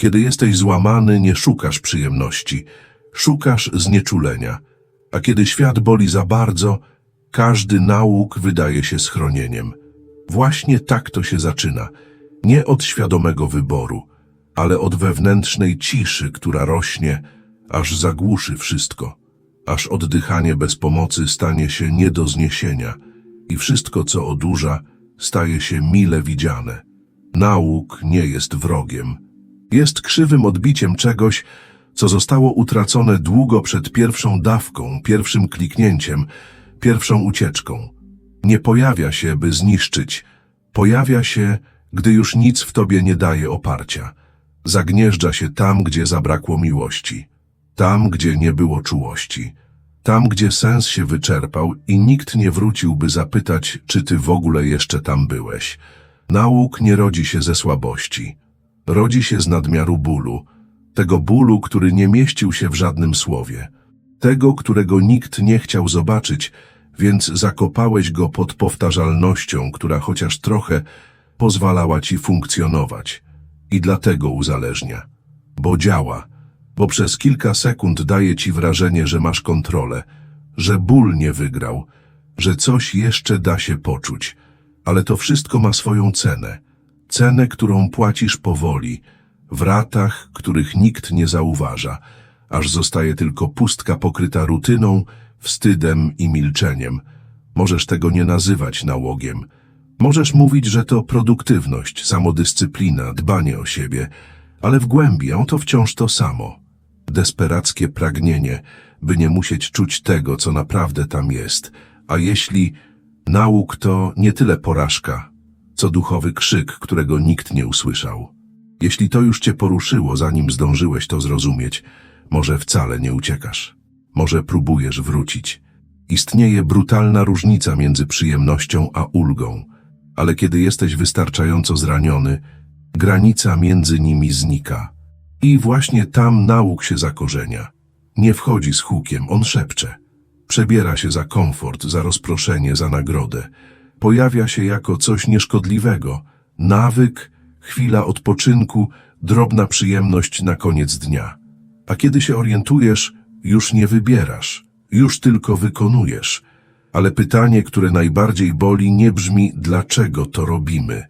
Kiedy jesteś złamany, nie szukasz przyjemności, szukasz znieczulenia. A kiedy świat boli za bardzo, każdy nauk wydaje się schronieniem. Właśnie tak to się zaczyna. Nie od świadomego wyboru, ale od wewnętrznej ciszy, która rośnie, aż zagłuszy wszystko, aż oddychanie bez pomocy stanie się nie do zniesienia i wszystko, co odurza, staje się mile widziane. Nauk nie jest wrogiem. Jest krzywym odbiciem czegoś, co zostało utracone długo przed pierwszą dawką, pierwszym kliknięciem, pierwszą ucieczką. Nie pojawia się, by zniszczyć. Pojawia się, gdy już nic w tobie nie daje oparcia. Zagnieżdża się tam, gdzie zabrakło miłości. Tam, gdzie nie było czułości. Tam, gdzie sens się wyczerpał i nikt nie wrócił, by zapytać, czy ty w ogóle jeszcze tam byłeś. Nauk nie rodzi się ze słabości. Rodzi się z nadmiaru bólu. Tego bólu, który nie mieścił się w żadnym słowie. Tego, którego nikt nie chciał zobaczyć, więc zakopałeś go pod powtarzalnością, która chociaż trochę pozwalała ci funkcjonować. I dlatego uzależnia. Bo działa. Bo przez kilka sekund daje ci wrażenie, że masz kontrolę, że ból nie wygrał, że coś jeszcze da się poczuć. Ale to wszystko ma swoją cenę. Cenę, którą płacisz powoli, w ratach, których nikt nie zauważa, aż zostaje tylko pustka pokryta rutyną, wstydem i milczeniem. Możesz tego nie nazywać nałogiem. Możesz mówić, że to produktywność, samodyscyplina, dbanie o siebie, ale w głębi on to wciąż to samo. Desperackie pragnienie, by nie musieć czuć tego, co naprawdę tam jest. A jeśli nauk to nie tyle porażka, co duchowy krzyk, którego nikt nie usłyszał. Jeśli to już cię poruszyło, zanim zdążyłeś to zrozumieć, może wcale nie uciekasz. Może próbujesz wrócić. Istnieje brutalna różnica między przyjemnością a ulgą, ale kiedy jesteś wystarczająco zraniony, granica między nimi znika. I właśnie tam nauk się zakorzenia. Nie wchodzi z hukiem, on szepcze. Przebiera się za komfort, za rozproszenie, za nagrodę. Pojawia się jako coś nieszkodliwego. Nawyk, chwila odpoczynku, drobna przyjemność na koniec dnia. A kiedy się orientujesz, już nie wybierasz, już tylko wykonujesz. Ale pytanie, które najbardziej boli, nie brzmi dlaczego to robimy,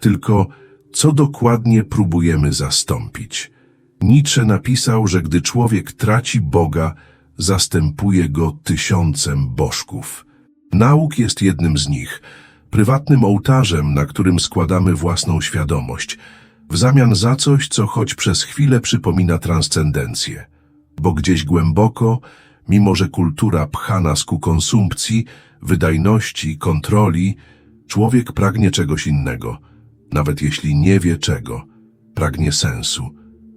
tylko co dokładnie próbujemy zastąpić. Nietzsche napisał, że gdy człowiek traci Boga, zastępuje go tysiącem bożków. Nauk jest jednym z nich, prywatnym ołtarzem, na którym składamy własną świadomość, w zamian za coś, co choć przez chwilę przypomina transcendencję. Bo gdzieś głęboko, mimo że kultura pcha nas ku konsumpcji, wydajności, kontroli, człowiek pragnie czegoś innego, nawet jeśli nie wie czego. Pragnie sensu,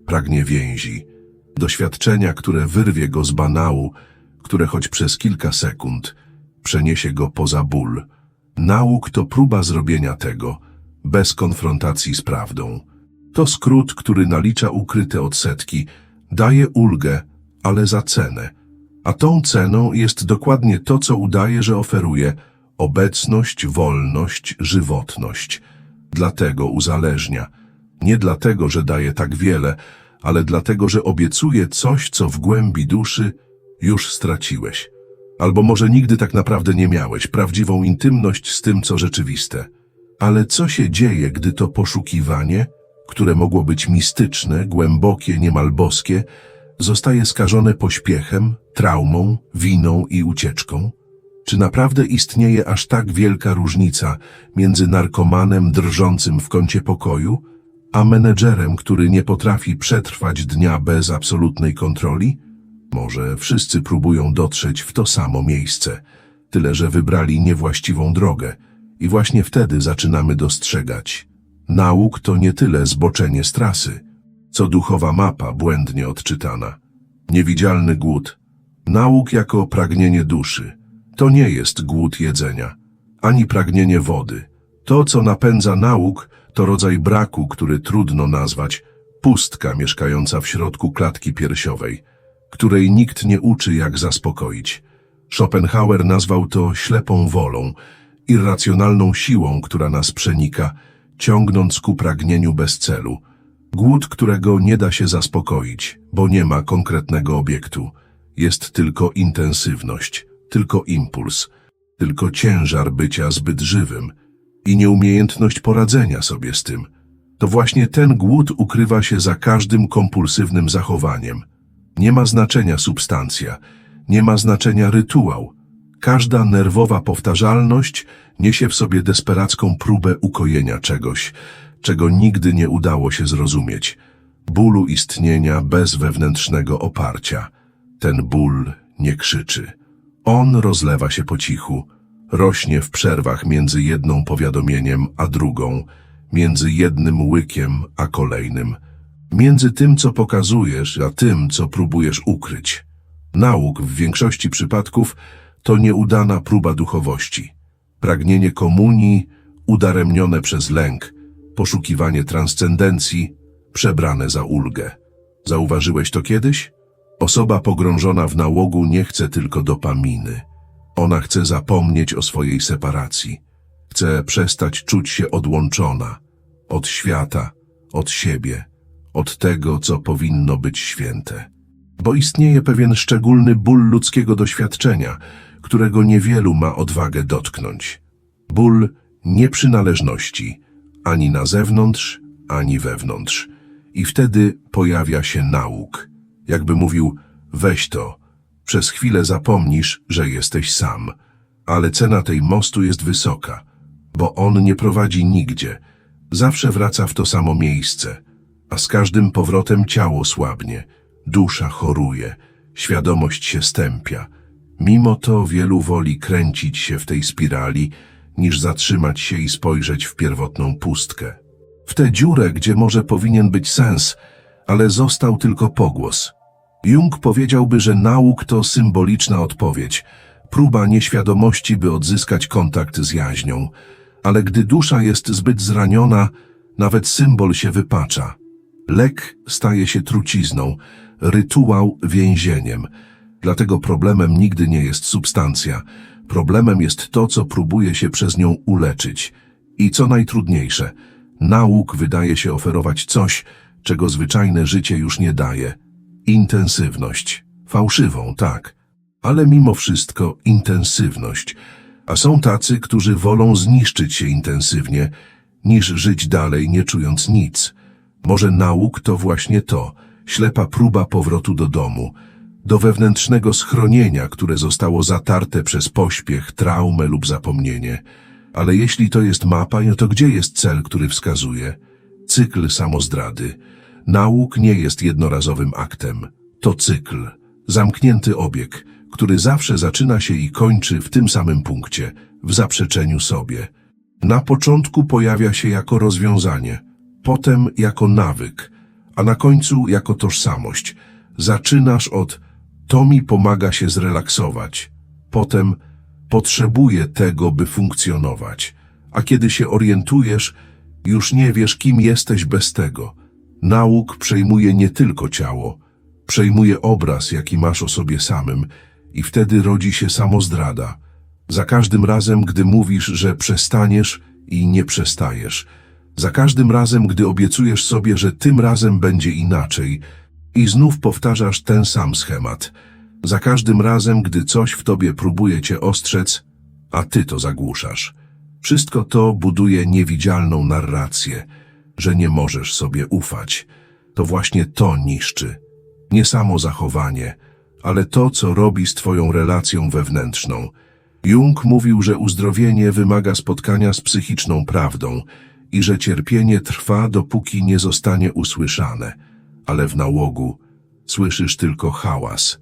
pragnie więzi, doświadczenia, które wyrwie go z banału, które choć przez kilka sekund przeniesie go poza ból. Nauk to próba zrobienia tego, bez konfrontacji z prawdą. To skrót, który nalicza ukryte odsetki, daje ulgę, ale za cenę. A tą ceną jest dokładnie to, co udaje, że oferuje obecność, wolność, żywotność. Dlatego uzależnia. Nie dlatego, że daje tak wiele, ale dlatego, że obiecuje coś, co w głębi duszy już straciłeś. Albo może nigdy tak naprawdę nie miałeś, prawdziwą intymność z tym, co rzeczywiste. Ale co się dzieje, gdy to poszukiwanie, które mogło być mistyczne, głębokie, niemal boskie, zostaje skażone pośpiechem, traumą, winą i ucieczką? Czy naprawdę istnieje aż tak wielka różnica między narkomanem drżącym w kącie pokoju, a menedżerem, który nie potrafi przetrwać dnia bez absolutnej kontroli? Może wszyscy próbują dotrzeć w to samo miejsce, tyle że wybrali niewłaściwą drogę i właśnie wtedy zaczynamy dostrzegać. Nauk to nie tyle zboczenie z trasy, co duchowa mapa błędnie odczytana. Niewidzialny głód. Nauk jako pragnienie duszy. To nie jest głód jedzenia, ani pragnienie wody. To, co napędza nauk, to rodzaj braku, który trudno nazwać pustka mieszkająca w środku klatki piersiowej, której nikt nie uczy, jak zaspokoić. Schopenhauer nazwał to ślepą wolą, irracjonalną siłą, która nas przenika, ciągnąc ku pragnieniu bez celu. Głód, którego nie da się zaspokoić, bo nie ma konkretnego obiektu. Jest tylko intensywność, tylko impuls, tylko ciężar bycia zbyt żywym i nieumiejętność poradzenia sobie z tym. To właśnie ten głód ukrywa się za każdym kompulsywnym zachowaniem. Nie ma znaczenia substancja, nie ma znaczenia rytuał. Każda nerwowa powtarzalność niesie w sobie desperacką próbę ukojenia czegoś, czego nigdy nie udało się zrozumieć. Bólu istnienia bez wewnętrznego oparcia. Ten ból nie krzyczy. On rozlewa się po cichu, rośnie w przerwach między jedną powiadomieniem a drugą, między jednym łykiem a kolejnym, między tym, co pokazujesz, a tym, co próbujesz ukryć. Nauk w większości przypadków to nieudana próba duchowości. Pragnienie komunii udaremnione przez lęk, poszukiwanie transcendencji przebrane za ulgę. Zauważyłeś to kiedyś? Osoba pogrążona w nałogu nie chce tylko dopaminy. Ona chce zapomnieć o swojej separacji. Chce przestać czuć się odłączona od świata, od siebie, od tego, co powinno być święte. Bo istnieje pewien szczególny ból ludzkiego doświadczenia, którego niewielu ma odwagę dotknąć. Ból nieprzynależności, ani na zewnątrz, ani wewnątrz. I wtedy pojawia się nauk. Jakby mówił, weź to, przez chwilę zapomnisz, że jesteś sam. Ale cena tej mostu jest wysoka, bo on nie prowadzi nigdzie. Zawsze wraca w to samo miejsce, a z każdym powrotem ciało słabnie, dusza choruje, świadomość się stępia. Mimo to wielu woli kręcić się w tej spirali, niż zatrzymać się i spojrzeć w pierwotną pustkę. W tę dziurę, gdzie może powinien być sens, ale został tylko pogłos. Jung powiedziałby, że nauk to symboliczna odpowiedź, próba nieświadomości, by odzyskać kontakt z jaźnią. Ale gdy dusza jest zbyt zraniona, nawet symbol się wypacza. Lek staje się trucizną, rytuał więzieniem. Dlatego problemem nigdy nie jest substancja. Problemem jest to, co próbuje się przez nią uleczyć. I co najtrudniejsze, nauk wydaje się oferować coś, czego zwyczajne życie już nie daje. Intensywność. Fałszywą, tak. Ale mimo wszystko intensywność. A są tacy, którzy wolą zniszczyć się intensywnie, niż żyć dalej, nie czując nic. Może nauk to właśnie to, ślepa próba powrotu do domu, do wewnętrznego schronienia, które zostało zatarte przez pośpiech, traumę lub zapomnienie. Ale jeśli to jest mapa, no to gdzie jest cel, który wskazuje? Cykl samozdrady. Nauk nie jest jednorazowym aktem. To cykl, zamknięty obieg, który zawsze zaczyna się i kończy w tym samym punkcie, w zaprzeczeniu sobie. Na początku pojawia się jako rozwiązanie, potem jako nawyk, a na końcu jako tożsamość. Zaczynasz od to mi pomaga się zrelaksować, potem potrzebuję tego, by funkcjonować, a kiedy się orientujesz, już nie wiesz, kim jesteś bez tego. Nauk przejmuje nie tylko ciało, przejmuje obraz, jaki masz o sobie samym i wtedy rodzi się samozdrada. Za każdym razem, gdy mówisz, że przestaniesz i nie przestajesz. Za każdym razem, gdy obiecujesz sobie, że tym razem będzie inaczej i znów powtarzasz ten sam schemat. Za każdym razem, gdy coś w tobie próbuje cię ostrzec, a ty to zagłuszasz. Wszystko to buduje niewidzialną narrację, że nie możesz sobie ufać. To właśnie to niszczy. Nie samo zachowanie, ale to, co robi z twoją relacją wewnętrzną. Jung mówił, że uzdrowienie wymaga spotkania z psychiczną prawdą i że cierpienie trwa, dopóki nie zostanie usłyszane. Ale w nałogu słyszysz tylko hałas,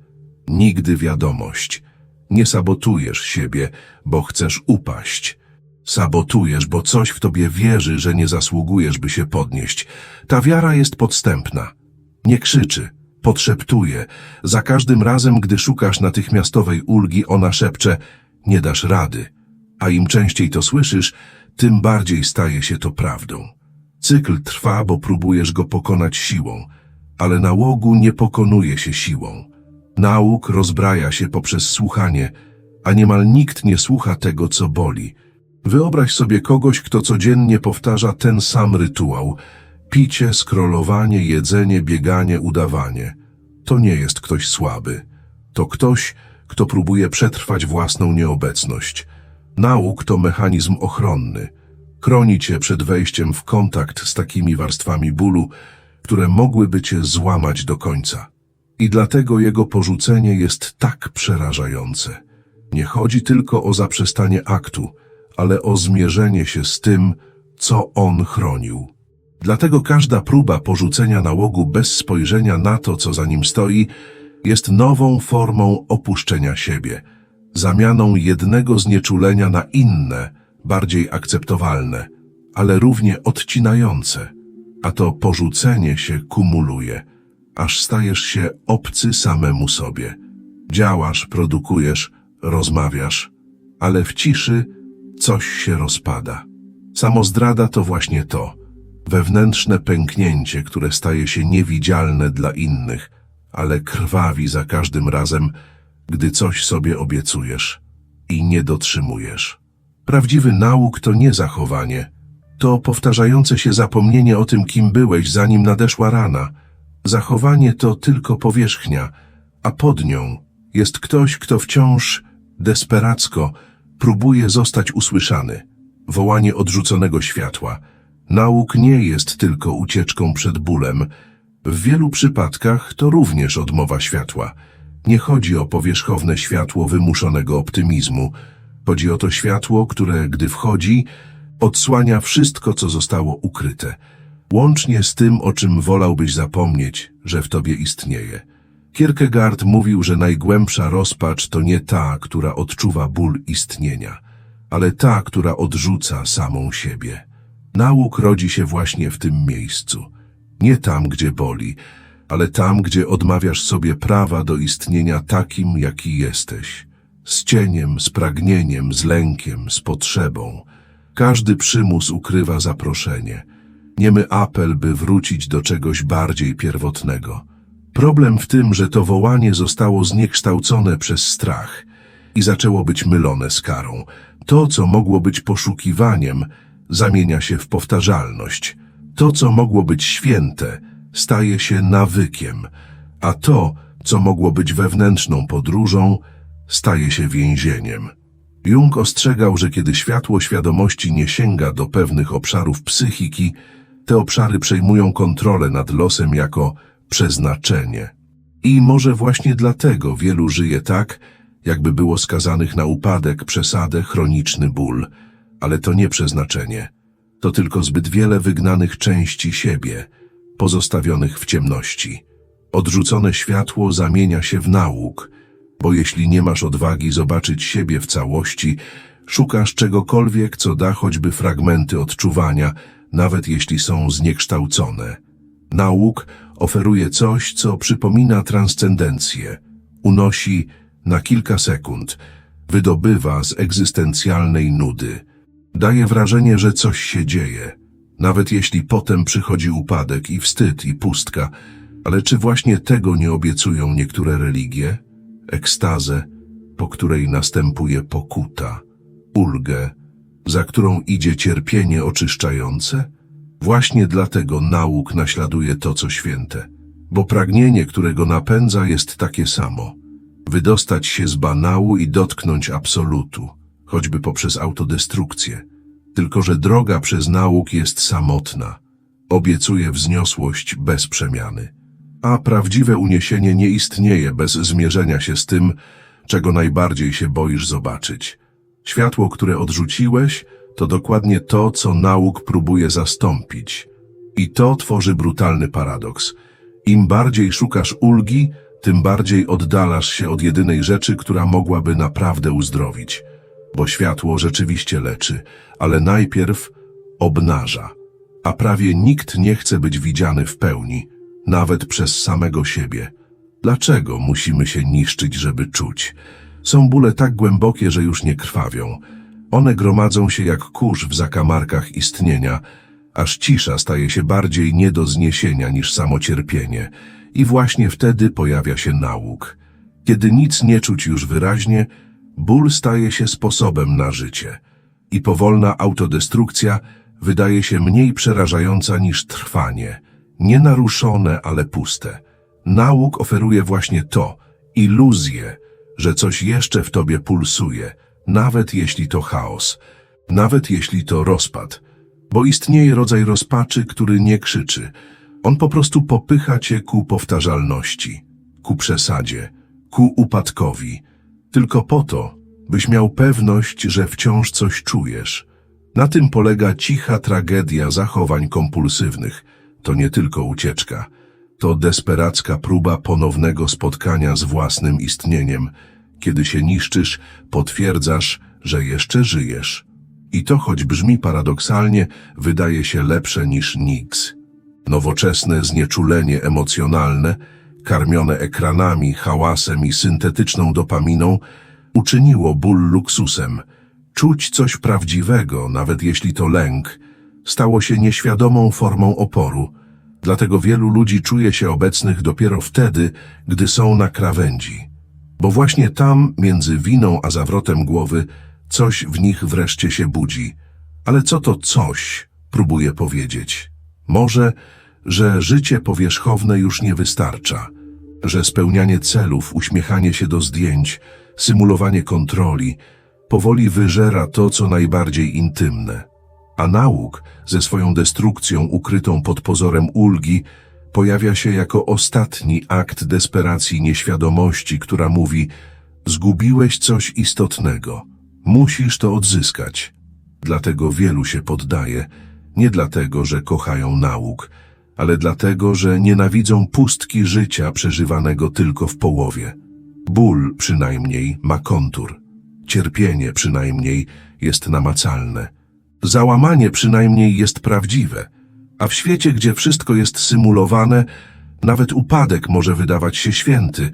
nigdy wiadomość. Nie sabotujesz siebie, bo chcesz upaść. Sabotujesz, bo coś w tobie wierzy, że nie zasługujesz, by się podnieść. Ta wiara jest podstępna. Nie krzyczy, podszeptuje. Za każdym razem, gdy szukasz natychmiastowej ulgi, ona szepcze, nie dasz rady. A im częściej to słyszysz, tym bardziej staje się to prawdą. Cykl trwa, bo próbujesz go pokonać siłą, ale nałogu nie pokonuje się siłą. Nauk rozbraja się poprzez słuchanie, a niemal nikt nie słucha tego, co boli. Wyobraź sobie kogoś, kto codziennie powtarza ten sam rytuał. Picie, skrolowanie, jedzenie, bieganie, udawanie. To nie jest ktoś słaby. To ktoś, kto próbuje przetrwać własną nieobecność. Nauk to mechanizm ochronny. Chroni cię przed wejściem w kontakt z takimi warstwami bólu, które mogłyby cię złamać do końca. I dlatego jego porzucenie jest tak przerażające. Nie chodzi tylko o zaprzestanie aktu, ale o zmierzenie się z tym, co on chronił. Dlatego każda próba porzucenia nałogu bez spojrzenia na to, co za nim stoi, jest nową formą opuszczenia siebie, zamianą jednego znieczulenia na inne, bardziej akceptowalne, ale równie odcinające. A to porzucenie się kumuluje, aż stajesz się obcy samemu sobie. Działasz, produkujesz, rozmawiasz, ale w ciszy coś się rozpada. Samozdrada to właśnie to, wewnętrzne pęknięcie, które staje się niewidzialne dla innych, ale krwawi za każdym razem, gdy coś sobie obiecujesz i nie dotrzymujesz. Prawdziwy nauk to nie zachowanie, to powtarzające się zapomnienie o tym, kim byłeś, zanim nadeszła rana. Zachowanie to tylko powierzchnia, a pod nią jest ktoś, kto wciąż desperacko próbuje zostać usłyszany. Wołanie odrzuconego światła. Nauk nie jest tylko ucieczką przed bólem. W wielu przypadkach to również odmowa światła. Nie chodzi o powierzchowne światło wymuszonego optymizmu. Chodzi o to światło, które, gdy wchodzi, odsłania wszystko, co zostało ukryte, łącznie z tym, o czym wolałbyś zapomnieć, że w tobie istnieje. Kierkegaard mówił, że najgłębsza rozpacz to nie ta, która odczuwa ból istnienia, ale ta, która odrzuca samą siebie. Nauk rodzi się właśnie w tym miejscu. Nie tam, gdzie boli, ale tam, gdzie odmawiasz sobie prawa do istnienia takim, jaki jesteś. Z cieniem, z pragnieniem, z lękiem, z potrzebą. Każdy przymus ukrywa zaproszenie. Niemy apel, by wrócić do czegoś bardziej pierwotnego. Problem w tym, że to wołanie zostało zniekształcone przez strach i zaczęło być mylone z karą. To, co mogło być poszukiwaniem, zamienia się w powtarzalność. To, co mogło być święte, staje się nawykiem, a to, co mogło być wewnętrzną podróżą, staje się więzieniem. Jung ostrzegał, że kiedy światło świadomości nie sięga do pewnych obszarów psychiki, te obszary przejmują kontrolę nad losem jako przeznaczenie. I może właśnie dlatego wielu żyje tak, jakby było skazanych na upadek, przesadę, chroniczny ból. Ale to nie przeznaczenie. To tylko zbyt wiele wygnanych części siebie, pozostawionych w ciemności. Odrzucone światło zamienia się w nauk, bo jeśli nie masz odwagi zobaczyć siebie w całości, szukasz czegokolwiek, co da choćby fragmenty odczuwania, nawet jeśli są zniekształcone. Nauk oferuje coś, co przypomina transcendencję. Unosi na kilka sekund, wydobywa z egzystencjalnej nudy. Daje wrażenie, że coś się dzieje, nawet jeśli potem przychodzi upadek i wstyd i pustka, ale czy właśnie tego nie obiecują niektóre religie? Ekstazę, po której następuje pokuta, ulgę, za którą idzie cierpienie oczyszczające? Właśnie dlatego nauk naśladuje to, co święte, bo pragnienie, którego napędza, jest takie samo. Wydostać się z banału i dotknąć absolutu, choćby poprzez autodestrukcję. Tylko, że droga przez nauk jest samotna. Obiecuje wzniosłość bez przemiany. A prawdziwe uniesienie nie istnieje bez zmierzenia się z tym, czego najbardziej się boisz zobaczyć. Światło, które odrzuciłeś, to dokładnie to, co nauk próbuje zastąpić. I to tworzy brutalny paradoks. Im bardziej szukasz ulgi, tym bardziej oddalasz się od jedynej rzeczy, która mogłaby naprawdę uzdrowić. Bo światło rzeczywiście leczy, ale najpierw obnaża. A prawie nikt nie chce być widziany w pełni, nawet przez samego siebie. Dlaczego musimy się niszczyć, żeby czuć? Są bóle tak głębokie, że już nie krwawią. One gromadzą się jak kurz w zakamarkach istnienia, aż cisza staje się bardziej nie do zniesienia niż samo cierpienie. I właśnie wtedy pojawia się nauk. Kiedy nic nie czuć już wyraźnie, ból staje się sposobem na życie. I powolna autodestrukcja wydaje się mniej przerażająca niż trwanie. Nienaruszone, ale puste. Nauk oferuje właśnie to, iluzję, że coś jeszcze w tobie pulsuje, nawet jeśli to chaos, nawet jeśli to rozpad. Bo istnieje rodzaj rozpaczy, który nie krzyczy. On po prostu popycha cię ku powtarzalności, ku przesadzie, ku upadkowi. Tylko po to, byś miał pewność, że wciąż coś czujesz. Na tym polega cicha tragedia zachowań kompulsywnych. To nie tylko ucieczka. To desperacka próba ponownego spotkania z własnym istnieniem. Kiedy się niszczysz, potwierdzasz, że jeszcze żyjesz. I to, choć brzmi paradoksalnie, wydaje się lepsze niż niks. Nowoczesne znieczulenie emocjonalne, karmione ekranami, hałasem i syntetyczną dopaminą, uczyniło ból luksusem. Czuć coś prawdziwego, nawet jeśli to lęk, stało się nieświadomą formą oporu. Dlatego wielu ludzi czuje się obecnych dopiero wtedy, gdy są na krawędzi. Bo właśnie tam, między winą a zawrotem głowy, coś w nich wreszcie się budzi. Ale co to coś, próbuje powiedzieć? Może, że życie powierzchowne już nie wystarcza, że spełnianie celów, uśmiechanie się do zdjęć, symulowanie kontroli powoli wyżera to, co najbardziej intymne. A nauk, ze swoją destrukcją ukrytą pod pozorem ulgi, pojawia się jako ostatni akt desperacji nieświadomości, która mówi zgubiłeś coś istotnego, musisz to odzyskać. Dlatego wielu się poddaje, nie dlatego, że kochają nauk, ale dlatego, że nienawidzą pustki życia przeżywanego tylko w połowie. Ból przynajmniej ma kontur, cierpienie przynajmniej jest namacalne, załamanie przynajmniej jest prawdziwe, a w świecie, gdzie wszystko jest symulowane, nawet upadek może wydawać się święty,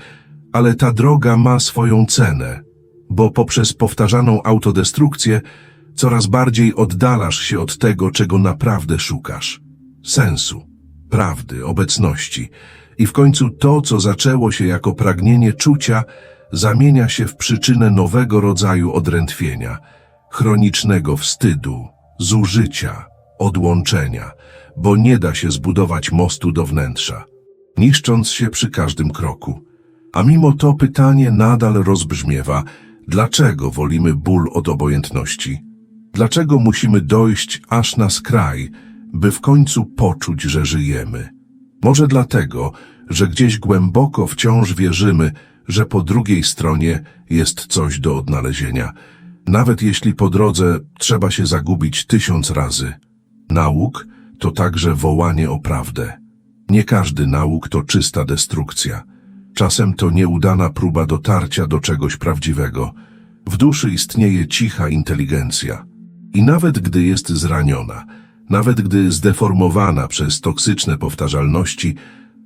ale ta droga ma swoją cenę, bo poprzez powtarzaną autodestrukcję coraz bardziej oddalasz się od tego, czego naprawdę szukasz. Sensu, prawdy, obecności. I w końcu to, co zaczęło się jako pragnienie czucia, zamienia się w przyczynę nowego rodzaju odrętwienia, chronicznego wstydu, zużycia, odłączenia, bo nie da się zbudować mostu do wnętrza, niszcząc się przy każdym kroku. A mimo to pytanie nadal rozbrzmiewa, dlaczego wolimy ból od obojętności? Dlaczego musimy dojść aż na skraj, by w końcu poczuć, że żyjemy? Może dlatego, że gdzieś głęboko wciąż wierzymy, że po drugiej stronie jest coś do odnalezienia, nawet jeśli po drodze trzeba się zagubić tysiąc razy. Nauk to także wołanie o prawdę. Nie każdy nauk to czysta destrukcja. Czasem to nieudana próba dotarcia do czegoś prawdziwego. W duszy istnieje cicha inteligencja. I nawet gdy jest zraniona, nawet gdy zdeformowana przez toksyczne powtarzalności,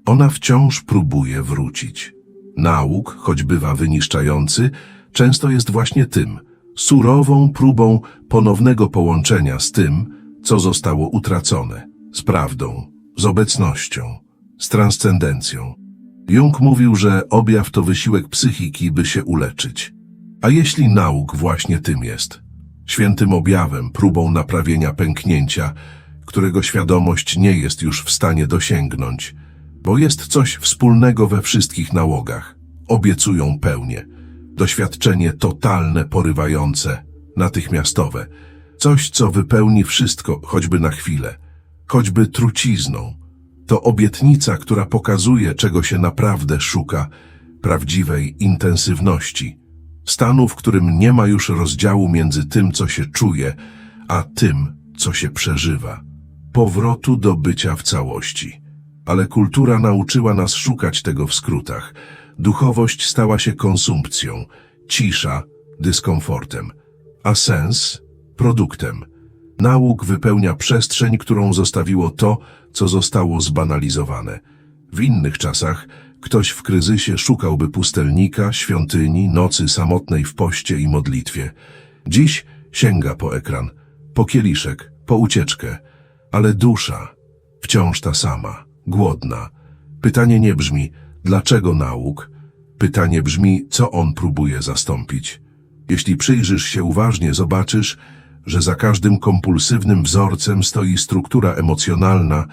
ona wciąż próbuje wrócić. Nauk, choć bywa wyniszczający, często jest właśnie tym, surową próbą ponownego połączenia z tym, co zostało utracone, z prawdą, z obecnością, z transcendencją. Jung mówił, że objaw to wysiłek psychiki, by się uleczyć. A jeśli nauk właśnie tym jest? Świętym objawem, próbą naprawienia pęknięcia, którego świadomość nie jest już w stanie dosięgnąć, bo jest coś wspólnego we wszystkich nałogach. Obiecują pełnię. Doświadczenie totalne, porywające, natychmiastowe. Coś, co wypełni wszystko, choćby na chwilę, choćby trucizną. To obietnica, która pokazuje, czego się naprawdę szuka, prawdziwej intensywności. Stanu, w którym nie ma już rozdziału między tym, co się czuje, a tym, co się przeżywa. Powrotu do bycia w całości. Ale kultura nauczyła nas szukać tego w skrótach. Duchowość stała się konsumpcją, cisza dyskomfortem, a sens produktem. Nauk wypełnia przestrzeń, którą zostawiło to, co zostało zbanalizowane. W innych czasach ktoś w kryzysie szukałby pustelnika, świątyni, nocy samotnej w poście i modlitwie. Dziś sięga po ekran, po kieliszek, po ucieczkę, ale dusza wciąż ta sama, głodna. Pytanie nie brzmi, dlaczego nauk? Pytanie brzmi, co on próbuje zastąpić. Jeśli przyjrzysz się uważnie, zobaczysz, że za każdym kompulsywnym wzorcem stoi struktura emocjonalna,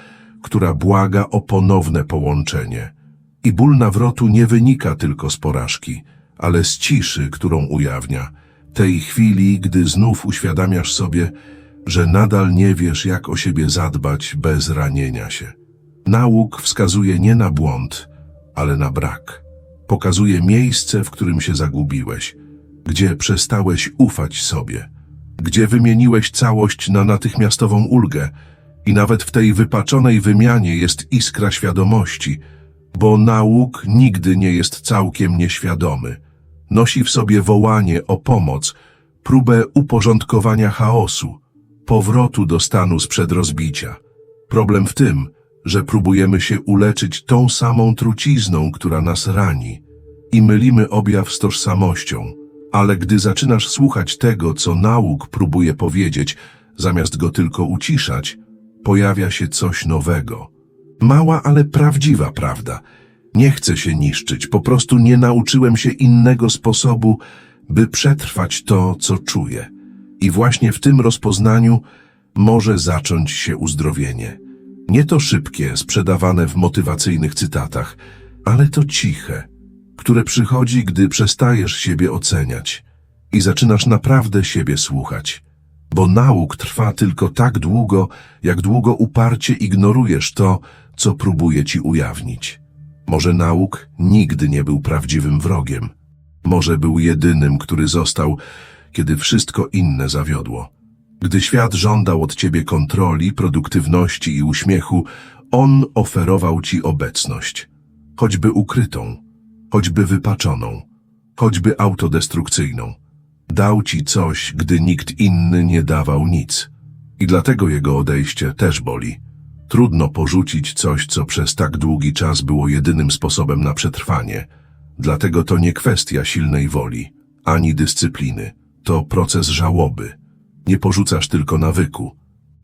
która błaga o ponowne połączenie. I ból nawrotu nie wynika tylko z porażki, ale z ciszy, którą ujawnia. Tej chwili, gdy znów uświadamiasz sobie, że nadal nie wiesz, jak o siebie zadbać bez ranienia się. Nauk wskazuje nie na błąd, ale na brak. Pokazuje miejsce, w którym się zagubiłeś, gdzie przestałeś ufać sobie, gdzie wymieniłeś całość na natychmiastową ulgę i nawet w tej wypaczonej wymianie jest iskra świadomości, bo nauk nigdy nie jest całkiem nieświadomy. Nosi w sobie wołanie o pomoc, próbę uporządkowania chaosu, powrotu do stanu sprzed rozbicia. Problem w tym, że próbujemy się uleczyć tą samą trucizną, która nas rani i mylimy objaw z tożsamością. Ale gdy zaczynasz słuchać tego, co nauk próbuje powiedzieć, zamiast go tylko uciszać, pojawia się coś nowego. Mała, ale prawdziwa prawda. Nie chcę się niszczyć, po prostu nie nauczyłem się innego sposobu, by przetrwać to, co czuję. I właśnie w tym rozpoznaniu może zacząć się uzdrowienie. Nie to szybkie, sprzedawane w motywacyjnych cytatach, ale to ciche, które przychodzi, gdy przestajesz siebie oceniać i zaczynasz naprawdę siebie słuchać. Bo nauk trwa tylko tak długo, jak długo uparcie ignorujesz to, co próbuje ci ujawnić. Może nauk nigdy nie był prawdziwym wrogiem. Może był jedynym, który został, kiedy wszystko inne zawiodło. Gdy świat żądał od ciebie kontroli, produktywności i uśmiechu, on oferował ci obecność. Choćby ukrytą, choćby wypaczoną, choćby autodestrukcyjną. Dał ci coś, gdy nikt inny nie dawał nic. I dlatego jego odejście też boli. Trudno porzucić coś, co przez tak długi czas było jedynym sposobem na przetrwanie. Dlatego to nie kwestia silnej woli, ani dyscypliny. To proces żałoby. Nie porzucasz tylko nawyku.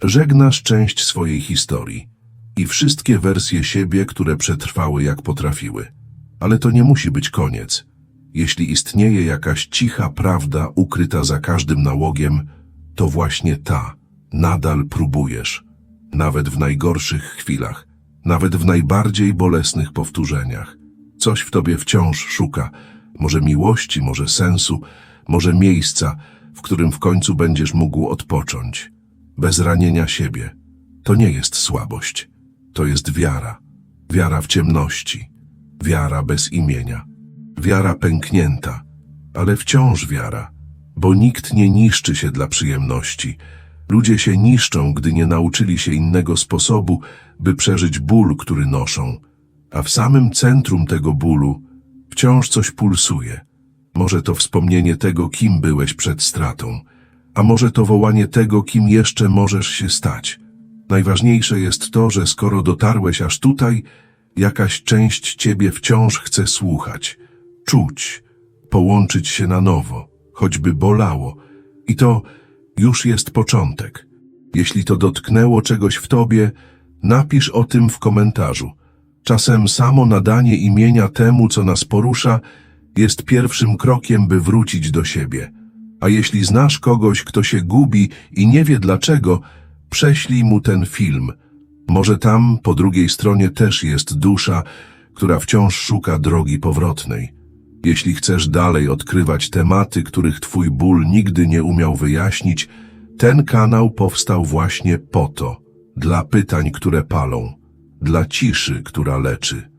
Żegnasz część swojej historii i wszystkie wersje siebie, które przetrwały jak potrafiły. Ale to nie musi być koniec. Jeśli istnieje jakaś cicha prawda ukryta za każdym nałogiem, to właśnie ta nadal próbujesz. Nawet w najgorszych chwilach, nawet w najbardziej bolesnych powtórzeniach. Coś w tobie wciąż szuka, może miłości, może sensu, może miejsca, w którym w końcu będziesz mógł odpocząć, bez ranienia siebie. To nie jest słabość, to jest wiara. Wiara w ciemności, wiara bez imienia, wiara pęknięta, ale wciąż wiara, bo nikt nie niszczy się dla przyjemności. Ludzie się niszczą, gdy nie nauczyli się innego sposobu, by przeżyć ból, który noszą. A w samym centrum tego bólu wciąż coś pulsuje. Może to wspomnienie tego, kim byłeś przed stratą, a może to wołanie tego, kim jeszcze możesz się stać. Najważniejsze jest to, że skoro dotarłeś aż tutaj, jakaś część ciebie wciąż chce słuchać, czuć, połączyć się na nowo, choćby bolało. I to już jest początek. Jeśli to dotknęło czegoś w tobie, napisz o tym w komentarzu. Czasem samo nadanie imienia temu, co nas porusza, jest pierwszym krokiem, by wrócić do siebie. A jeśli znasz kogoś, kto się gubi i nie wie dlaczego, prześlij mu ten film. Może tam, po drugiej stronie, też jest dusza, która wciąż szuka drogi powrotnej. Jeśli chcesz dalej odkrywać tematy, których twój ból nigdy nie umiał wyjaśnić, ten kanał powstał właśnie po to, dla pytań, które palą, dla ciszy, która leczy.